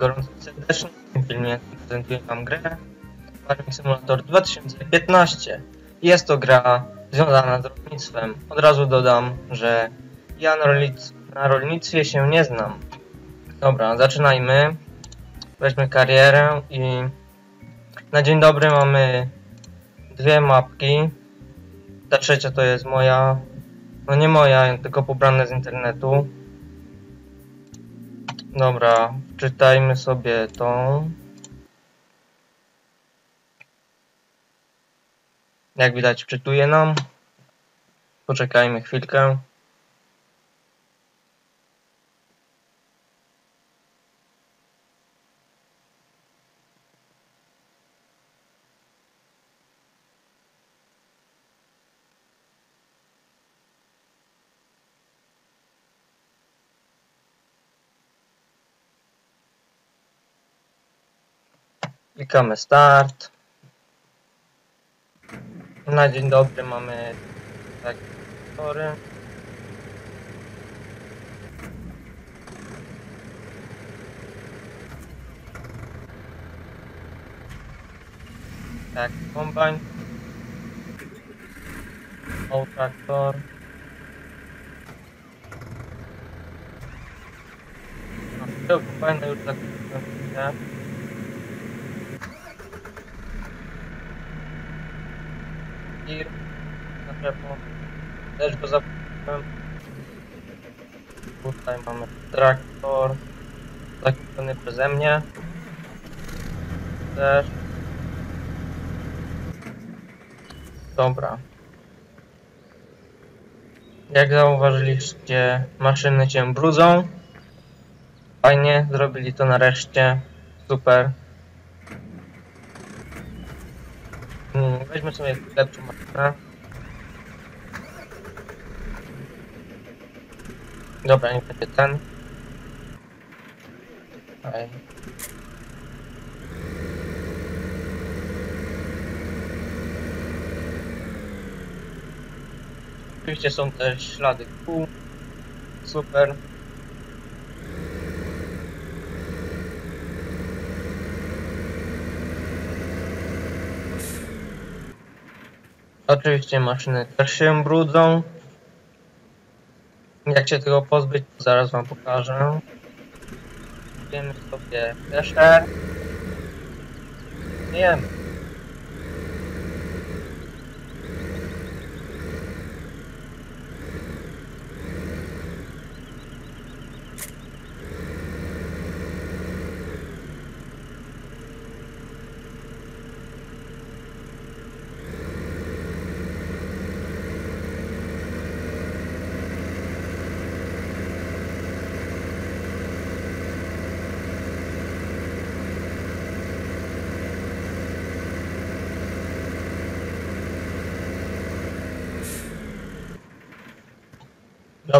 Gorąco serdecznie. W tym filmie prezentuję Wam grę Farming Simulator 2015. Jest to gra związana z rolnictwem. Od razu dodam, że ja na, rolnic na rolnictwie się nie znam. Dobra, zaczynajmy. Weźmy karierę i na dzień dobry mamy dwie mapki. Ta trzecia to jest moja, no nie moja, tylko pobrane z internetu. Dobra, czytajmy sobie tą. Jak widać, czytuje nam. Poczekajmy chwilkę. Klikamy start. Na dzień dobry mamy tak tory. Tak, kombajn. O, traktor. No, kombajna już tak tir na pewno też go zapomniałem tutaj mamy traktor zakupiony przeze mnie. Też. Dobra. Jak zauważyliście maszyny się brudzą. Fajnie zrobili to nareszcie. Super Hmm, weźmy sobie lepszą mapę. Dobra, nie będzie ten. Okej. Oczywiście są też ślady kół. Super. Oczywiście maszyny też się brudzą. Jak się tego pozbyć, to zaraz wam pokażę. Wiemy sobie jeszcze. Nie.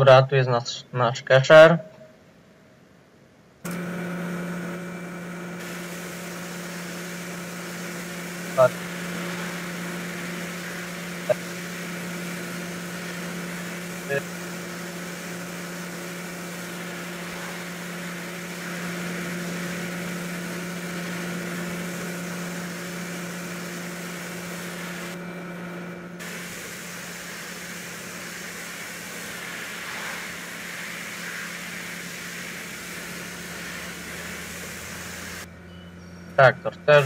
Dobra, tu jest nasz, nasz cacher. Tak. Traktor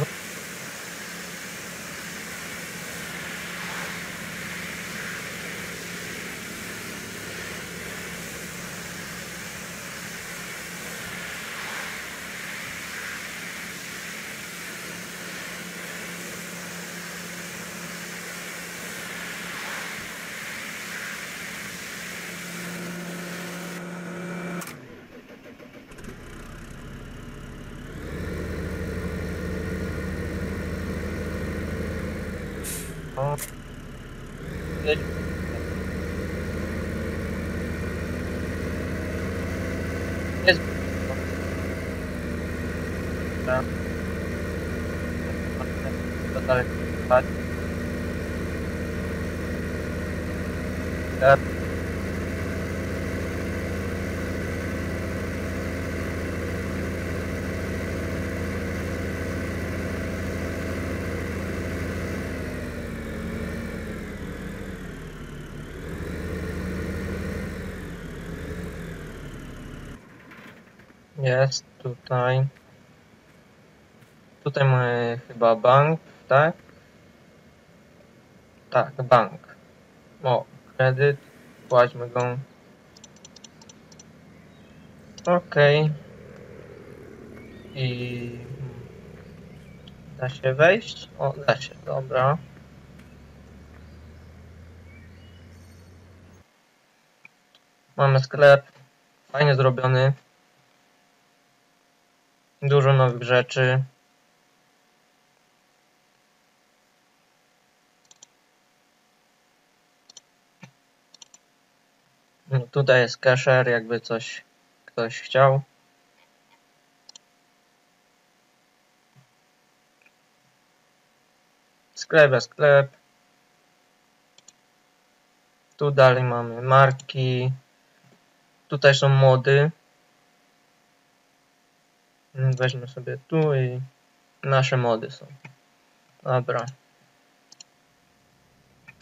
wycofać. Teraz Jest tutaj. Tutaj mamy chyba bank, tak? Tak, bank. O, kredyt. Płaćmy go. Okej. I... Da się wejść? O, da się, dobra. Mamy sklep. Fajnie zrobiony. Dużo nowych rzeczy. Tutaj jest cashier, jakby coś ktoś chciał. Sklep jest sklep. Tu dalej mamy marki. Tutaj są mody. Mm, Weźmy sobie tu i nasze mody są. Dobra.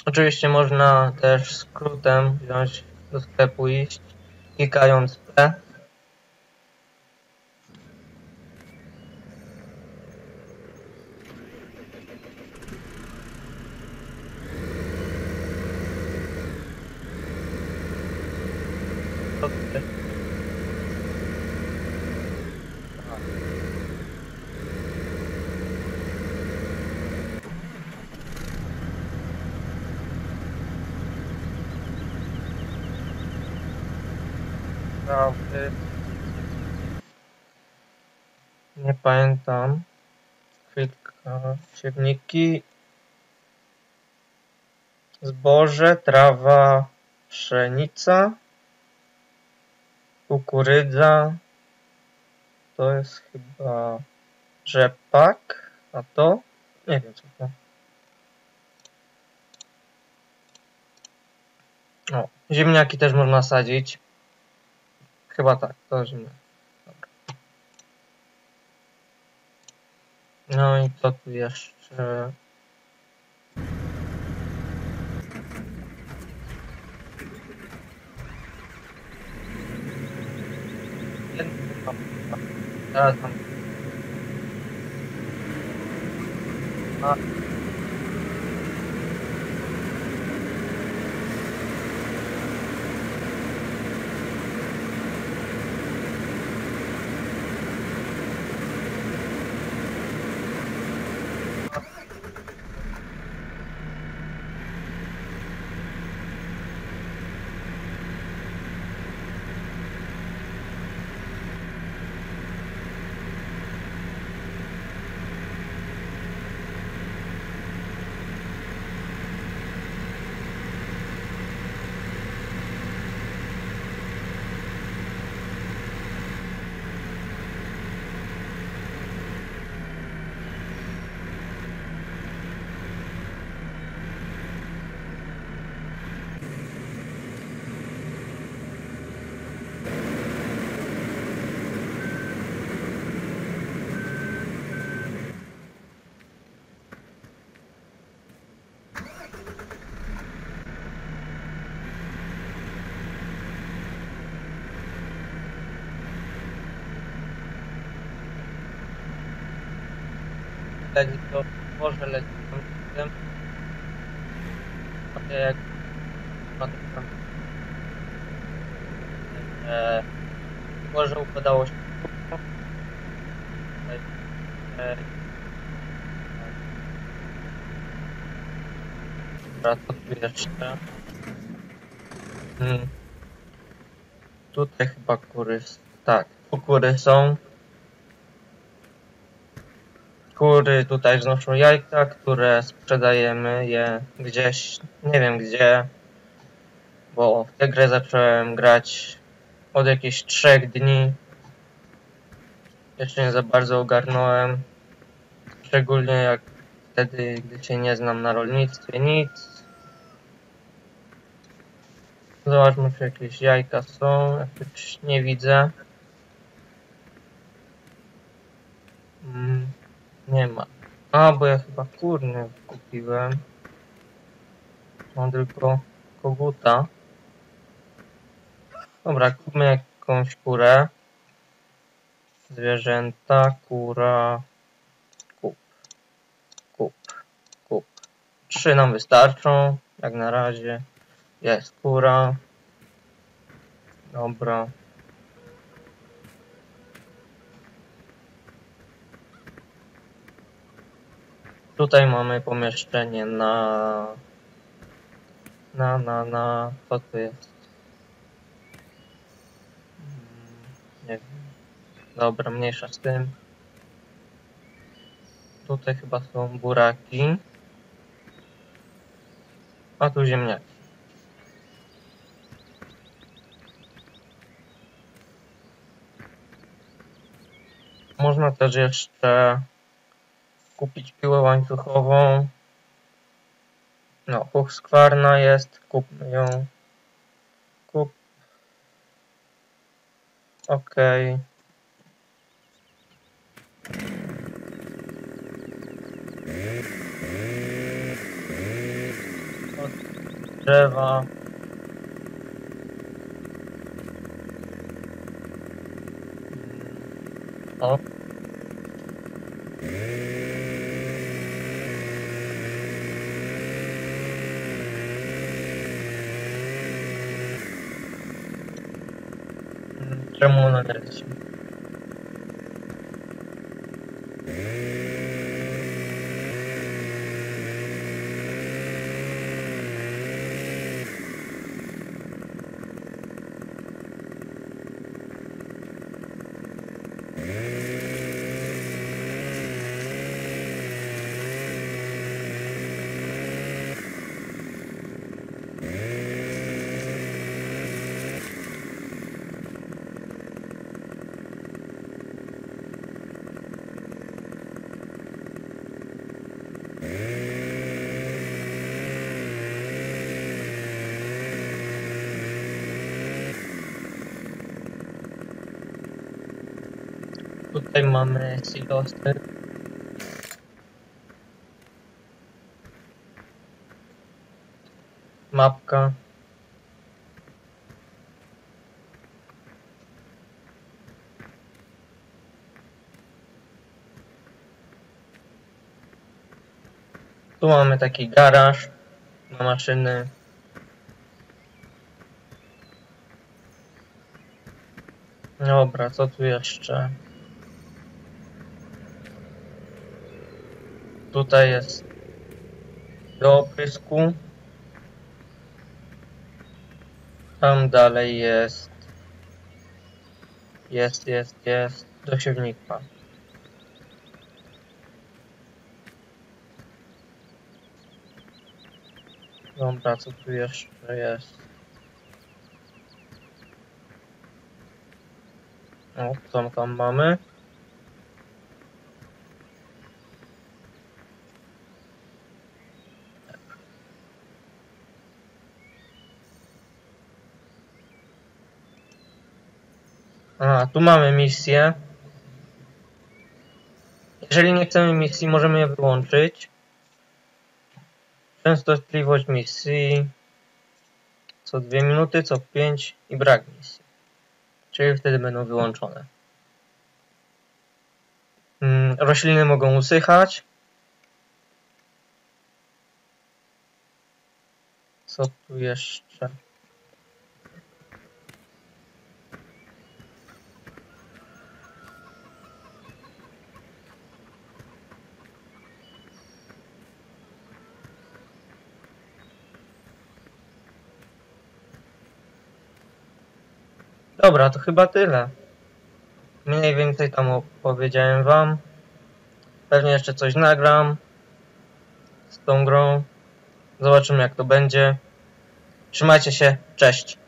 Oczywiście można też skrótem wziąć do sklepu iść, klikając P. Prawdy. Nie pamiętam. Chwilka. Siewniki. Zboże, trawa, pszenica. Kukurydza. To jest chyba rzepak. A to? Nie wiem co to. O, ziemniaki też można sadzić. Chyba tak, to ziemniaki. Dobra. No i co tu jeszcze? Teraz mam. A. leci to może leci tam jak to tam e, może układało się e, Dobra, tu jeszcze? Hmm. Tutaj chyba kury. Tak, tu kury są. Kury tutaj znoszą jajka, które sprzedajemy je gdzieś, nie wiem gdzie, bo w tę grę zacząłem grać od jakichś trzech dni. Jeszcze nie za bardzo ogarnąłem. Szczególnie jak wtedy, gdy się nie znam na rolnictwie, nic. Zobaczmy, czy jakieś jajka są. Jakoś nie widzę. Nie ma. A, bo ja chyba kurnie kupiłem. Mam tylko koguta. Dobra, kupmy jakąś kurę. zwierzęta, kura, kup, kup, kup. Trzy nam wystarczą, jak na razie. Jest kura. Dobra. Tutaj mamy pomieszczenie na... Na, na, na... Co tu jest? Nie wiem. Dobra, mniejsza z tym. Tutaj chyba są buraki. A tu ziemniaki. Można też jeszcze kupić piłę łańcuchową. No, skwarna jest, kupmy ją. Kup. Okej. Od drzewa. ramona Tutaj mamy silosy. Mapka. Tu mamy taki garaż na maszyny. Dobra, co tu jeszcze? Tutaj jest do oprysku. Tam dalej jest. Jest, jest, jest. Do siewnika. Dobra, co tu jeszcze jest? O, co tam mamy? A, tu mamy misję. Jeżeli nie chcemy misji, możemy je wyłączyć. Częstotliwość misji co 2 minuty, co 5 i brak misji. Czyli wtedy będą wyłączone. Mm, Rośliny mogą usychać. Co tu jeszcze? Dobra, to chyba tyle. Mniej więcej tam opowiedziałem wam. Pewnie jeszcze coś nagram z tą grą. Zobaczymy jak to będzie. Trzymajcie się, cześć.